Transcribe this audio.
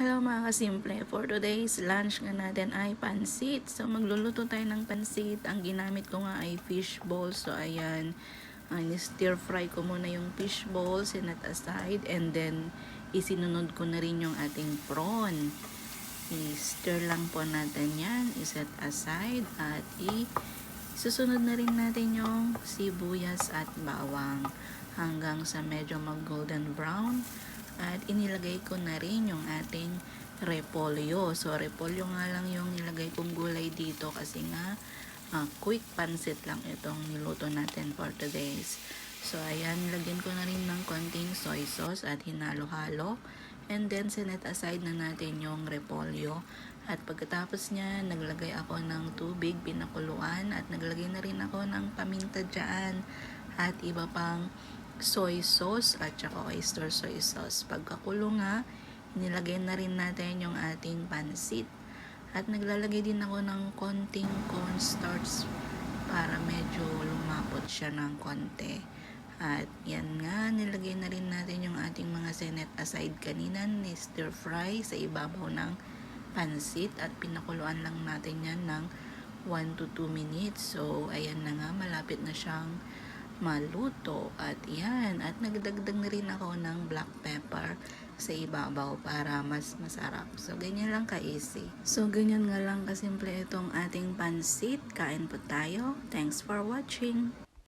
Hello mga kasimple, for today's lunch nga natin ay pansit. So magluluto tayo ng pansit. Ang ginamit ko nga ay fish ball. So ayan, uh, stir fry ko muna yung fish ball, sinat aside, and then isinunod ko na rin yung ating prawn. I-stir lang po natin yan, iset aside, at i susunod na rin natin yung sibuyas at bawang hanggang sa medyo mag golden brown at inilagay ko na rin yung ating repolyo. So, repolyo nga lang yung nilagay kong gulay dito kasi nga ah, quick pansit lang itong niluto natin for today's. So, ayan, lagyan ko na rin ng konting soy sauce at hinalo-halo. And then, sinet aside na natin yung repolyo. At pagkatapos niya, naglagay ako ng tubig, pinakuluan, at naglagay na rin ako ng paminta dyan. At iba pang soy sauce at saka oyster soy sauce. Pagkakulo nga, nilagay na rin natin yung ating pansit. At naglalagay din ako ng konting cornstarch para medyo lumapot siya ng konti. At yan nga, nilagay na rin natin yung ating mga senet aside kanina ni stir fry sa ibabaw ng pansit at pinakuluan lang natin yan ng 1 to 2 minutes. So, ayan na nga, malapit na siyang maluto. At yan, at nagdagdag na rin ako ng black pepper sa ibabaw para mas masarap. So, ganyan lang ka-easy. So, ganyan nga lang kasimple itong ating pansit. Kain po tayo. Thanks for watching.